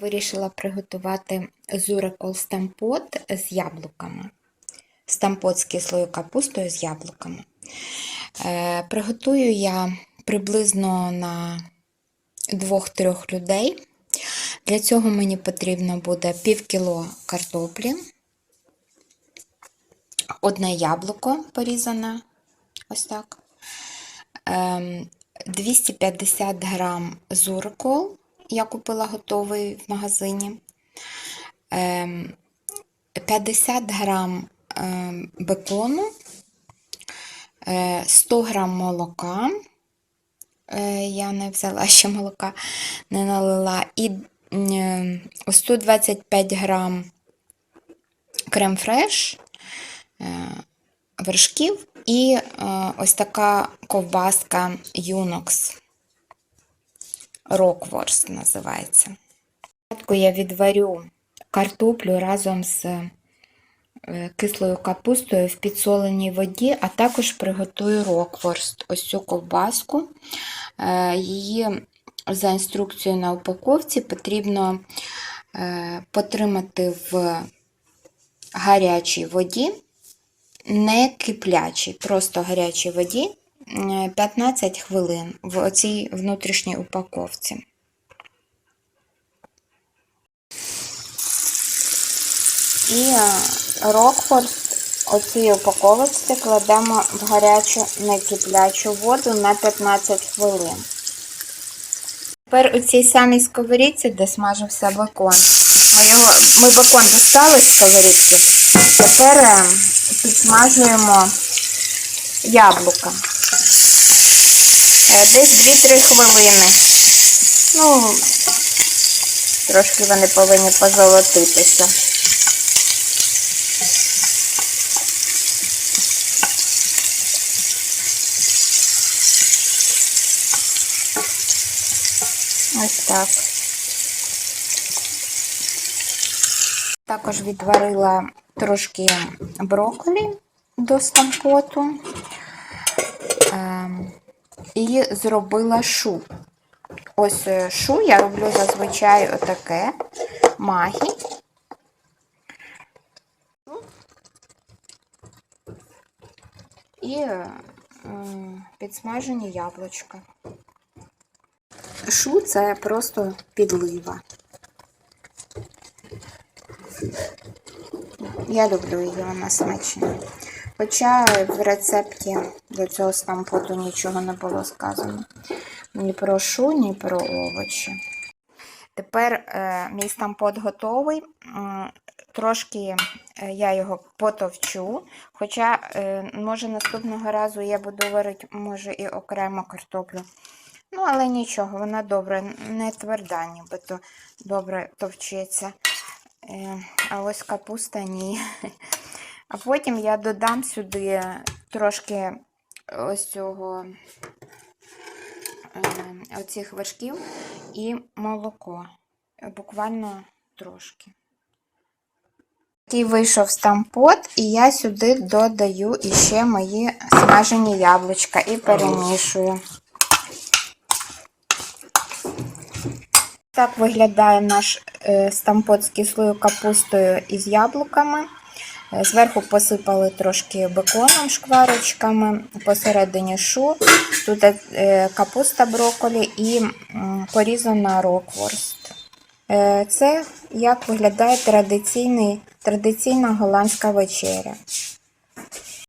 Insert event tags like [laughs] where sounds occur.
Вирішила приготувати зурикол стампот з яблуками. Стампот з кислою капустою з яблуками. Е, приготую я приблизно на 2-3 людей. Для цього мені потрібно буде пів кіло картоплі, одне яблуко порізане, ось так. Ем, 250 грам зурикол, я купила готовий в магазині. Ем, 50 грам ем, бекону, е, 100 грам молока. Е, Я не взяла ще молока, не налила. І е, 125 грам крем-фреш, е, вершків і е, ось така ковбаска Юнокс. Рокворст називається. Спочатку я відварю картоплю разом з е, кислою капустою в підсоленій воді, а також приготую рокворст, ось цю ковбаску. Е, Її за інструкцією на упаковці потрібно е, потримати в гарячій воді, не киплячій, просто гарячій воді 15 хвилин в оцій внутрішній упаковці. І е, Рокфорд оцій упаковочці кладемо в гарячу некиплячу воду на 15 хвилин. Тепер у цій самій сковорідці, де смажився бекон. Ми, його, ми бекон достали з сковорідки. Тепер е, підсмажуємо яблука. Е, Десь 2-3 хвилини. Ну, трошки вони повинні позолотитися. Ось так. Також відварила трошки брокколі до стампоту ем, і зробила шу. Ось е, шу я роблю зазвичай отаке магі. І е, підсмажені яблучка. Шу це просто підлива. Я люблю її, вона смачна. Хоча в рецепті до цього стампоту нічого не було сказано. Ні про шу, ні про овочі. Тепер е, мій стампот готовий. Трошки е, я його потовчу. Хоча, е, може, наступного разу я буду варити, може, і окремо картоплю. Ну, але нічого, вона добре, не тверда, нібито добре товчеться. Е, А ось капуста ні. [laughs] А потім я додам сюди трошки ось цього е, оцих вершків і молоко. Буквально трошки. Такий вийшов стампот, і я сюди додаю іще мої смажені яблучка і перемішую. Так виглядає наш е, стампот з кислою капустою і з яблуками. Е, Зверху посипали трошки беконом, шкварочками, посередині шу. Тут е, капуста брокколі і порізана рокворст. Е, Це як виглядає традиційний, традиційна голландська вечеря.